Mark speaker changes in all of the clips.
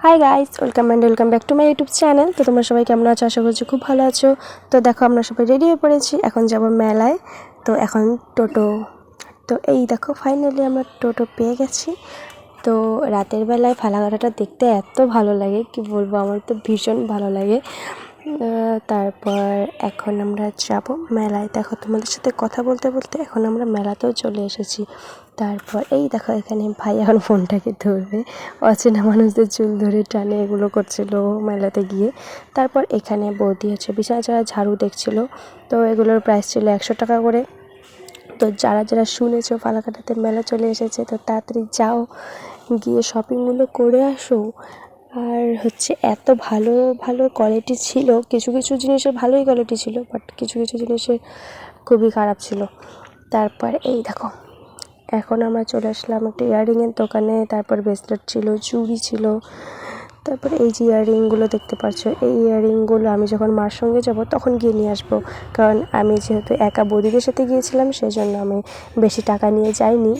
Speaker 1: Hi guys welcome and welcome back to my YouTube channel তো তোমরা সবাই কেমন আছো? আশা করছি খুব ভালো আছো। তো দেখো, আমরা সবাই রেডি হয়ে পড়েছি। এখন যাব মেলায়। তো এখন টোটো। তো এই দেখো ফাইনালি আমরা টোটো পেয়ে গেছি। তো রাতের বেলায় ফালাকাটাটা দেখতে এত ভালো লাগে, কি বলব? আমার তো ভীষণ ভালো লাগে। তারপর এখন আমরা যাব মেলায়। দেখো, তোমাদের সাথে কথা বলতে বলতে এখন আমরা মেলাতেও চলে এসেছি। তারপর, এই দেখো, এখানে ভাই এখন ফোনটাকে ধরবে? অচেনা মানুষদের চুল ধরে টানে, এগুলো করছিল মেলাতে গিয়ে। তারপর এখানে বৌদি হচ্ছে বিছানা ছাড়া ঝাড়ু দেখছিল। তো এগুলোর প্রাইস ছিল একশো টাকা করে। তো যারা যারা শুনেছো ফালাকাটাতে মেলা চলে এসেছে, তো তাড়াতাড়ি যাও, গিয়ে শপিংগুলো করে আসো। আর হচ্ছে এত ভালো ভালো কোয়ালিটি ছিল। কিছু কিছু জিনিসের ভালোই কোয়ালিটি ছিল বাট কিছু কিছু জিনিসের খুবই খারাপ ছিল। তারপর এই দেখো, এখন আমরা চলে আসলাম একটা ইয়াররিংয়ের দোকানে। তারপর ব্রেসলেট ছিল, চুড়ি ছিল। তারপরে এই যে ইয়াররিংগুলো দেখতে পাচ্ছ, এই ইয়াররিংগুলো আমি যখন মার সঙ্গে যাব, তখন গিয়ে নিয়ে আসব। কারণ আমি যেহেতু একা বৌদিদের সাথে গিয়েছিলাম সেই জন্য আমি বেশি টাকা নিয়ে যাইনি।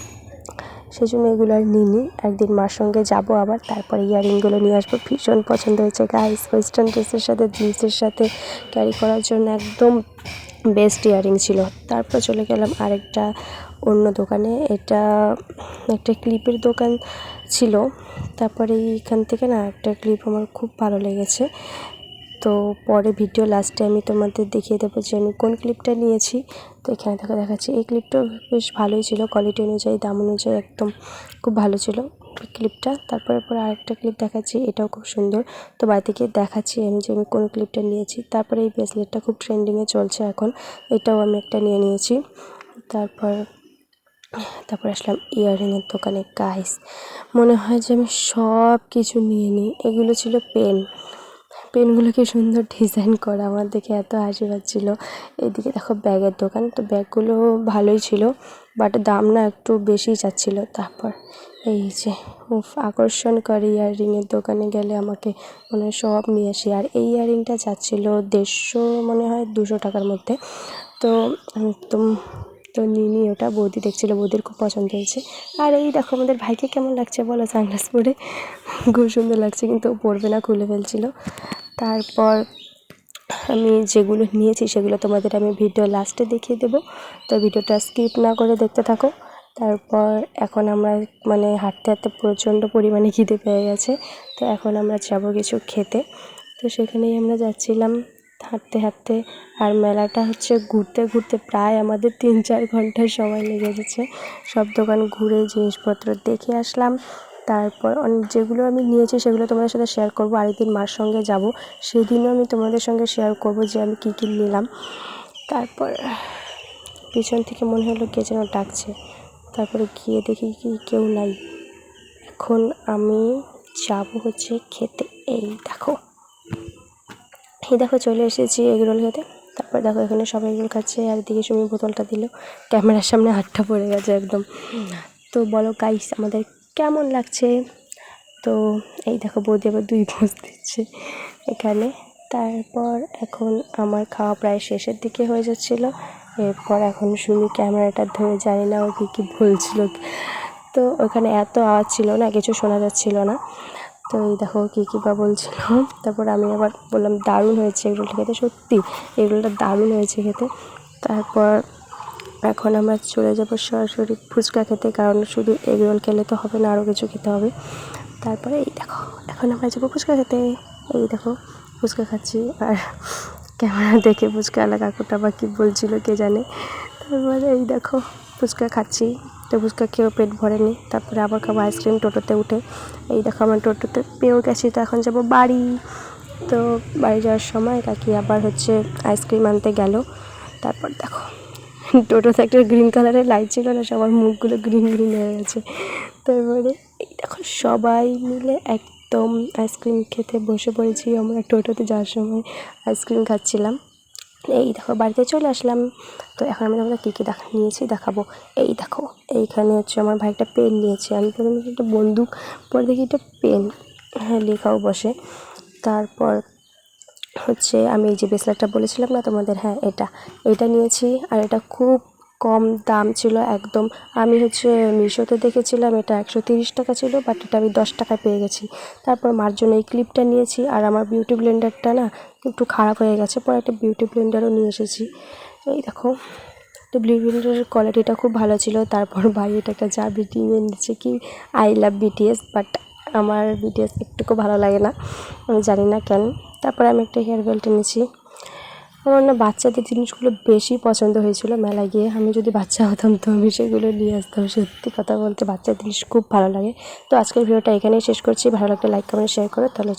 Speaker 1: সেই জন্য এগুলো আর নিইনি। একদিন মার সঙ্গে যাব আবার, তারপরে ইয়াররিংগুলো নিয়ে আসব। ভীষণ পছন্দ হয়েছে গাইস ওয়েস্টার্ন ড্রেসের সাথে জিন্সের সাথে ক্যারি করার জন্য একদম বেস্ট ইয়াররিং ছিল। তারপর চলে গেলাম আরেকটা অন্য দোকানে। এটা একটা ক্লিপের দোকান ছিল। তারপরে এইখান থেকে না একটা ক্লিপ আমার খুব ভালো লেগেছে। তো পরে ভিডিও লাস্টে আমি তোমাদের দেখিয়ে দেবো যে আমি কোন ক্লিপটা নিয়েছি। তো এখানে থেকে দেখাচ্ছি। এই ক্লিপটাও বেশ ভালোই ছিল কোয়ালিটি অনুযায়ী, দাম অনুযায়ী একদম খুব ভালো ছিল ক্লিপটা তারপরে পরে আরেকটা ক্লিপ দেখাচ্ছি, এটাও খুব সুন্দর। তো বাড়িতে গিয়ে দেখাচ্ছি আমি যে আমি কোন ক্লিপটা নিয়েছি। তারপরে এই ব্রেসলেটটা খুব ট্রেন্ডিংয়ে চলছে এখন, এটাও আমি একটা নিয়ে নিয়েছি। তারপর তারপর আসলাম ইয়াররিংয়ের দোকানে। গাইস মনে হয় যে আমি সব কিছু নিয়ে নিই। এগুলো ছিল পেন পেনগুলোকে সুন্দর ডিজাইন করা। আমার দেখে এত হাসি পাচ্ছিলো এদিকে দেখো ব্যাগের দোকান। তো ব্যাগগুলো ভালোই ছিল বাট দাম না একটু বেশি যাচ্ছিল তারপর এই যে, উফ, আকর্ষণ করে ইয়াররিংয়ের দোকানে গেলে আমাকে মনে হয় সব নিয়ে আসি। আর এই ইয়াররিংটা যাচ্ছিল দেড়শো, মনে হয় দুশো টাকার মধ্যে। তো তো নিয়ে নিই ওটা। বৌদি দেখছিলো, বৌদির খুব পছন্দ হয়েছে। আর এই দেখো আমাদের ভাইকে কেমন লাগছে বলো, সানগ্লাস পরে। খুব সুন্দর লাগছে, কিন্তু পরবে না, খুলে ফেলছিল। তারপর আমি যেগুলো নিয়েছি সেগুলো তোমাদের আমি ভিডিও লাস্টে দেখিয়ে দেবো। তো ভিডিওটা স্কিপ না করে দেখতে থাকো। তারপর এখন আমরা মানে হাঁটতে হাঁটতে প্রচণ্ড পরিমাণে খিদে পেয়ে গেছে। তো এখন আমরা যাব কিছু খেতে। তো সেখানেই আমরা যাচ্ছিলাম হাঁটতে হাঁটতে। আর মেলাটা হচ্ছে ঘুরতে ঘুরতে প্রায় আমাদের তিন চার ঘণ্টার সময় লেগে গেছে। সব দোকান ঘুরে জিনিসপত্র দেখে আসলাম। তারপর যেগুলো আমি নিয়েছি সেগুলো তোমাদের সাথে শেয়ার করব। আরেকদিন মার সঙ্গে যাব সেদিনও আমি তোমাদের সঙ্গে শেয়ার করব যে আমি কী কী নিলাম। তারপর পিছন থেকে মনে হলো কে যেন ডাকছে। তারপরে গিয়ে দেখি কি কেউ নাই। এখন আমি যাব হচ্ছে খেতে। এই দেখো। এই দেখো চলে এসেছি এগরোল খেতে। তারপর দেখো এখানে সবাই এগরোল খাচ্ছে আর দিকে সুমি বোতলটা দিল। ক্যামেরার সামনে হাতটা পড়ে গেছে একদম। তো বলো গাইস আমাদের কেমন লাগছে? তো এই দেখো বৌদি আবার দুই পোজ দিচ্ছে এখানে। তারপর এখন আমার খাওয়া প্রায় শেষের দিকে হয়ে যাচ্ছিল। এরপর এখন শুনি ক্যামেরাটা ধরে, জানি না ও কী কী বলছিল। তো ওখানে এত আওয়াজ ছিল না, কিছু শোনা যাচ্ছিল না। তো এই দেখো কী কী বা বলছিল। তারপর আমি আবার বললাম, দারুণ হয়েছে এগুলোটা খেতে, সত্যি এগুলোটা দারুণ হয়েছে খেতে। তারপর এখন আমরা চলে যাব সরাসরি ফুচকা খেতে, কারণ শুধু এগ রোল খেলে তো হবে না আরও কিছু খেতে হবে। তারপরে এই দেখো, এখন আমরা যাব ফুচকা খেতে। এই দেখো, ফুচকা খাচ্ছি। আর ক্যামেরা দেখে ফুচকাওয়ালা কাকুটা বা কী বলছিল কে জানে। তারপরে এই দেখো, ফুচকা খাচ্ছি। তো ফুচকা খেয়েও পেট ভরেনি। তারপরে আবার খাব আইসক্রিম টোটোতে উঠে। এই দেখো, আমার টোটোতে পেয়েও গেছি। তো এখন যাব বাড়ি। তো বাড়ি যাওয়ার সময় কাকি আবার হচ্ছে আইসক্রিম আনতে গেল। তারপর দেখো টোটোতে একটা গ্রিন কালারের লাইট ছিল না সবার মুখগুলো গ্রিন গ্রিন হয়ে গেছে। তারপরে এই দেখো সবাই মিলে একদম আইসক্রিম খেতে বসে পড়েছি। আমরা টোটোতে যাওয়ার সময় আইসক্রিম খাচ্ছিলাম। এই দেখো বাড়িতে চলে আসলাম। তো এখন আমি তোমাদের কী কী দেখা, নিয়েছি দেখাবো। এই দেখো, এইখানে হচ্ছে আমার ভাই একটা পেন নিয়েছে। আমি প্রথমে একটা বন্দুক, পরে দেখি একটা পেন হ্যাঁ লেখাও বসে। তারপর হচ্ছে আমি এই যে ব্রেসলেটটা বলেছিলাম না তোমাদের হ্যাঁ এটা। এটা নিয়েছি আর এটা খুব কম দাম ছিল একদম। আমি হচ্ছে মিশোতে দেখেছিলাম এটা একশো তিরিশ টাকা ছিল বাট এটা আমি দশ টাকায় পেয়ে গেছি। তারপর মার জন্য এই ক্লিপটা নিয়েছি আর আমার বিউটি ব্লেন্ডারটা না একটু খারাপ হয়ে গেছে, পরে একটা বিউটি ব্লেন্ডারও নিয়ে এসেছি। এই দেখো, তো ব্লেন্ডারের কোয়ালিটিটা খুব ভালো ছিল। তারপর ভাই এটা একটা যা বিটি এনেছে কি আই লাভ বিটিএস বাট আমার বিটিএস একটুকু ভালো লাগে না, আমি জানি না কেন। তারপরে আমি একটা হেয়ার বেল্ট এনেছি। আমার না বাচ্চাদের জিনিসগুলো বেশি পছন্দ হয়েছিল মেলায় গিয়ে। আমি যদি বাচ্চা হতাম তো আমি সেগুলো নিয়ে আসতাম। সত্যি কথা বলতে বাচ্চার জিনিস খুব ভালো লাগে। তো আজকের ভিডিওটা এখানেই শেষ করছি। ভালো লাগলে লাইক কমেন্ট শেয়ার করো। তাহলে